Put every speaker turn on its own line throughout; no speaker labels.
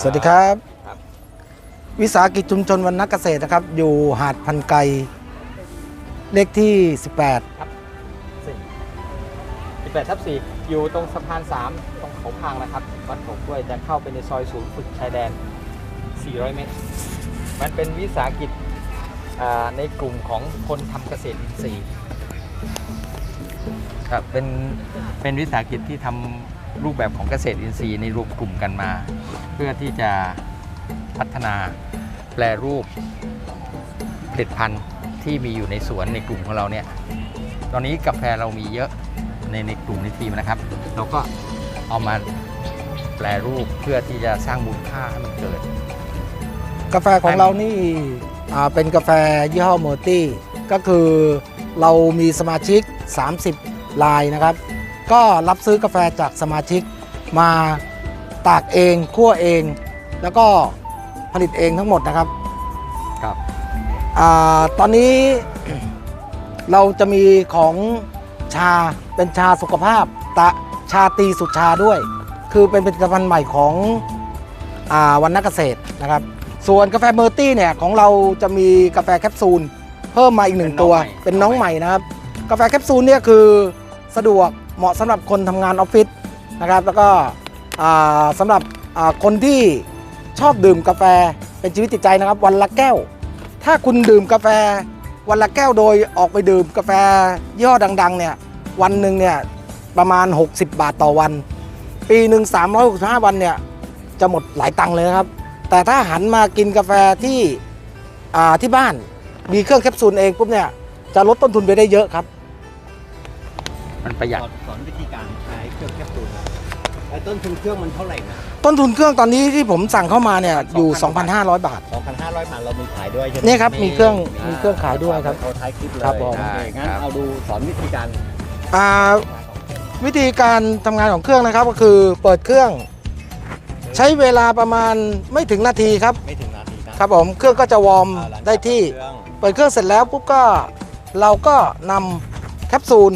สวัสดีครับ
ครับ
วิสาหกิจชุมชนวันนักเกษตรนะครับ อยู่หาดพันไกรเลขที่ 18
สี่สิบแปดทับสี่อยู่ตรงสะพานสามตรงเขาพังนะครับวัดเขากล้วยจะเข้าไปในซอยศูนย์ฝึกชายแดน 400 เมตร มันเป็นวิสาหกิจอ่าในกลุ่มของคนทำเกษตรอินทรีย์ครับเป็นเป็นวิสาหกิจที่ทำ รูปแบบของเกษตรอินทรีย์ในรวมกลุ่มกันมา เพื่อที่จะพัฒนาแปรรูปผลิตภัณฑ์ที่มีอยู่ในสวนในกลุ่มของเราเนี่ยตอนนี้กาแฟเรามีเยอะในในกลุ่มในทีมนะครับ เราก็เอามาแปรรูปเพื่อที่จะสร้างมูลค่าให้มันเกิด
กาแฟของเรานี่เป็นกาแฟยี่ห้อเมอร์ตี้ก็คือเรามีสมาชิก 30 ลายนะครับ ก็รับซื้อกาแฟจากสมาชิกมาตากเองคั่วเอง แล้วก็ผลิตเองทั้งหมดนะครับ
ครับ
อาตอนนี้ เราจะมีของชาเป็นชาสุขภาพตะชาตีสุดชาด้วย คือเป็นผลิตภัณฑ์ใหม่ของอาวันนักเกษตรนะครับ ส่วนกาแฟเมอร์ตี้เนี่ยของเราจะมีกาแฟแคปซูล เพิ่มมาอีกหนึ่ง
เป็นน้อง
ตัว
ใหม่
เป็นน้องใหม่นะครับ กาแฟแคปซูลเนี่ยคือสะดวก เหมาะสำหรับคนทำงานออฟฟิศนะครับแล้วก็อ่าสำหรับคนที่ชอบดื่มกาแฟเป็นชีวิตจิตใจนะครับ วันละแก้ว ถ้าคุณดื่มกาแฟวันละแก้วโดยออกไปดื่มกาแฟยี่ห้อดังๆเนี่ยวันหนึ่งเนี่ยประมาณ 60 บาทต่อวัน ปีหนึ่ง365 วันเนี่ยจะหมดหลายตังค์เลยนะครับ แต่ถ้าหันมากินกาแฟที่ที่บ้านมีเครื่องแคปซูลเองปุ๊บเนี่ยจะลดต้นทุนไปได้เยอะครับ
มันประหยัด
สอนสอนวิธีการใช้เครื่องแคปซูลนะไอ้ต้นทุนเครื่องมันเท่าไหร่นะ
ต้นทุนเครื่องตอนนี้ที่ผมสั่งเข้ามาเนี่ยอยู่ 2,500 บาท
2,500บาทเรามีขายด้วยใช่ไหม
นี่ครับมีเครื่องามีเครื่องขายด้วยครับ
เอาท้ายคลิปเลย
ครับผม
โอเคงั้น
ครับ
เอาดูสอนวิธีการ
อ่าวิธีการทำงานของเครื่องนะครับก็คือเปิดเครื่อง ใช้เวลาประมาณไม่ถึงนาทีครับ
ไม่ถึงนาทีนะ ครับ
ผมเครื่องก็จะวอร์ม
อ่าหลังจาก
ได้ที่
เปิดเครื่อง
เปิดเครื่องเสร็จแล้วปุ๊บก็เราก็นำแคปซูล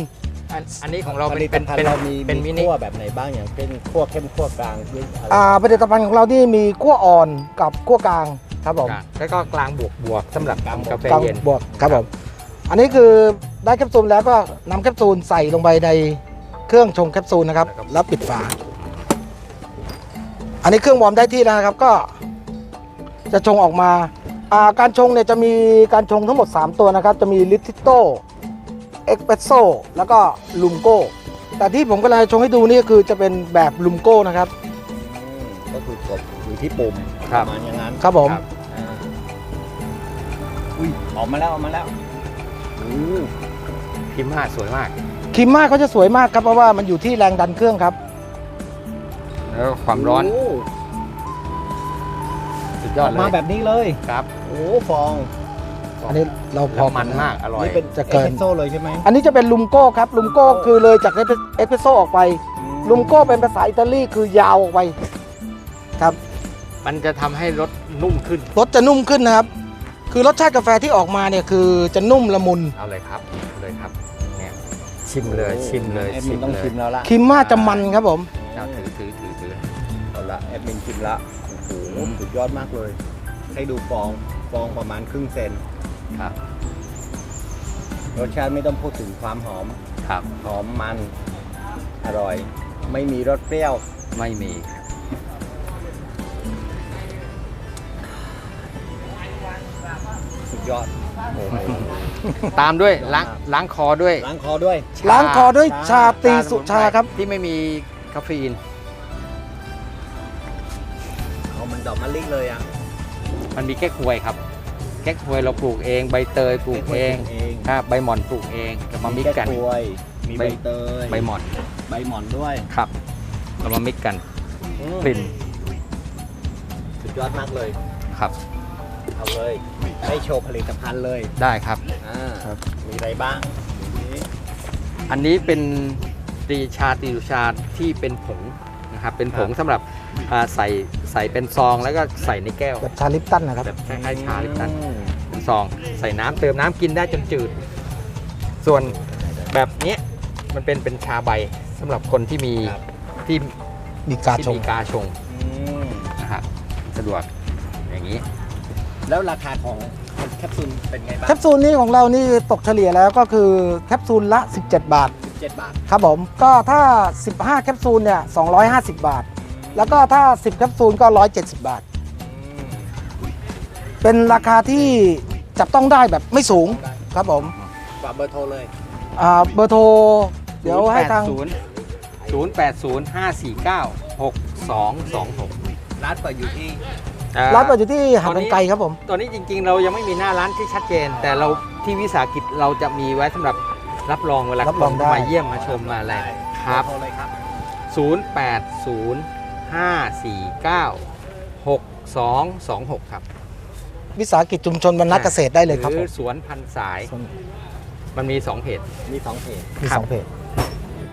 อันอันนี้ของเรา
ผ
เป็น
ลิต
เป็น
ภัณ
เป็น
ฑ์เรามี
เป็นมิ
มี
นิ
ขั้วแบบไหนบ้างอย่างเป็นขั้วเข้มขั้วกลางหรืออะไร
อ่าผลิตภัณฑ์ของเราที่มีขั้วอ่อนกับขั้วกลางครับผม
แล้วก็กลางบวกบวกสำหรับทำกาแฟ
กลาง
เย็น
บวกครับผมอันนี้คือได้แคปซูลแล้วก็นำแคปซูลใส่ลงไปในเครื่องชงแคปซูลนะครับแล้วปิดฝา อันนี้เครื่องวอร์มได้ที่แล้วนะครับก็ จะชงออกมาอ่าการชงเนี่ยจะมีการชงทั้งหมด 3 ตัวนะครับ จะมีลิทิโต เอ็กเพรสโซแล้วก็ลุมโก้ แต่ที่ผมกำลังจะชงให้ดูนี่ก็คือจะเป็นแบบลุมโก้นะครับ
อืมก็คือกดอยู่ที่ปุ่ม
ครับ
ประมาณอย่างนั้น
ครับผม
ครับ
อ่าอุ้ยออกมาแล้วออกมาแล้วอู้
พิมพ์มาสวยมาก
คิมมาเขาจะสวยมากครับเพราะว่ามันอยู่ที่แรงดันเครื่องครับ
แล้วก็ความร้อน
โสุ
ดยอด
ออก
เล
มายแบบนี้เลย
ครับ
โอ้ฟอง
อันนี้เราพ
แล้
อ
วมันมากอร่อย
นี่เป็น
จะเกิน
เอสเปรสโซ่เลยใช่ไหม
อันนี้จะเป็นลุมโก้ครับ ลุมโก้คือเลยจากเอสเพรสโซออกไป ลุมโก้เป็นภาษาอิตาลีคือยาวออกไปครับ
มันจะทำให้รสนุ่มขึ้น
รสจะนุ่มขึ้นนะครับ คือรสชาติกาแฟที่ออกมาเนี่ยคือจะนุ่มละมุน
เอาเลยครับเอาเลยครับ เนี่ย ชิมเลย ชิมเลย
แอด
ชิ
มิ
ม
นต้อง
เล
ชิ
ย
มแล้วล่ะ
คิมมาจะมันครับผม
เอาถือถือถือถือ
เอาละแอดมินชิมละโอ้โหสุดยอดมากเลย ให้ดูฟองฟองประมาณครึ่งเซน
ครับ
รสชาติไม่ต้องพูดถึงความหอม
ครับ
หอมมันอร่อย ไม่มีรสเปรี้ยว
ไม่มีครับ
สุดยอดโอ้โห
ตามด้วยล้างล้างคอด้วย
ล้างคอด้วย
ล้างคอด้วยชา
ชา
ตีสุชาครับ
ที่ไม่มีคาเฟอีน
เอามันดอกมะลิเลยอะ
มันมีแก้ควยครับ แก้ควยเราปลูกเอง ใบเตยปลูกเอง
เอง
ครับใบหม่อนปลูกเองเรามามิกกัน
แก้ควยมี
ใบ
ใบเตย
ใบหม่อน
ใบหมอนด้วย
ครับเรามามิกกัน
อืม
กลิ่น
สุดยอดมากเลย
ครับ
เอาเลย ให้โชว์ผลิตภัณฑ์เลย
ได้ครับ
อ่ามีอะไรบ้างนี่
อันนี้เป็นตีชาตีชาที่เป็นผง นะครับเป็นผงสำหรับอ่าใส่ใส่เป็นซองแล้วก็ใส่ในแก้ว
แบบชาลิปตันนะครับ
แบบคล้ายๆชาลิปตัน
อืม
เป็นซองใส่น้ำเติมน้ำกินได้จนจืด ส่วนแบบเนี้ยมันเป็นเป็นชาใบสำหรับคนที่มี
ครับ
ที่
มีกา
ที่
ชง
มีกาชง
อืม
นะครับดวกอย่างนี้
แล้วราคาของแคปซูลเป็นไงบ้าง
แคปซูลนี้ของเรานี่ตกเฉลี่ยแล้วก็คือแคปซูลละ 17 บาท
17บาท
ครับผมก็ถ้า 15 แคปซูลเนี่ย250 บาท แล้วก็ถ้า 10 แคปซูลก็ 170 บาท เป็นราคาที่จับต้องได้แบบไม่สูงครับผม
ฝากเบอร์โทรเลย
อ่าเบอร์โทร เดี๋ยวให้ทาง
0 8 0 5 4 9 6 2 2 6
ร้านเปิดอยู่ที่
ร้านเปิดอยู่ที่หาดเป็นไกลครับผม
ตอนนี้จริงๆ เรายังไม่มีหน้าร้านที่ชัดเจน แต่เราที่วิสาหกิจเราจะมีไว้สำหรับ รับรองเวลา
รับรอง
คน
ได้
มาเยี่ยมมาชมมาอะไรครับ
เอโทรเลยครับ
0 8 0 5 4 9 6 2 2 6 ครับ
วิสาหกิจชุมชนบรรณเกษตรได้เลยครับ
ห
ผ
รื
ม
อสวนพันสาย
ส่วน
มันมี 2 เพจ
มี2เพจ
มี
ครับ
สองเพจ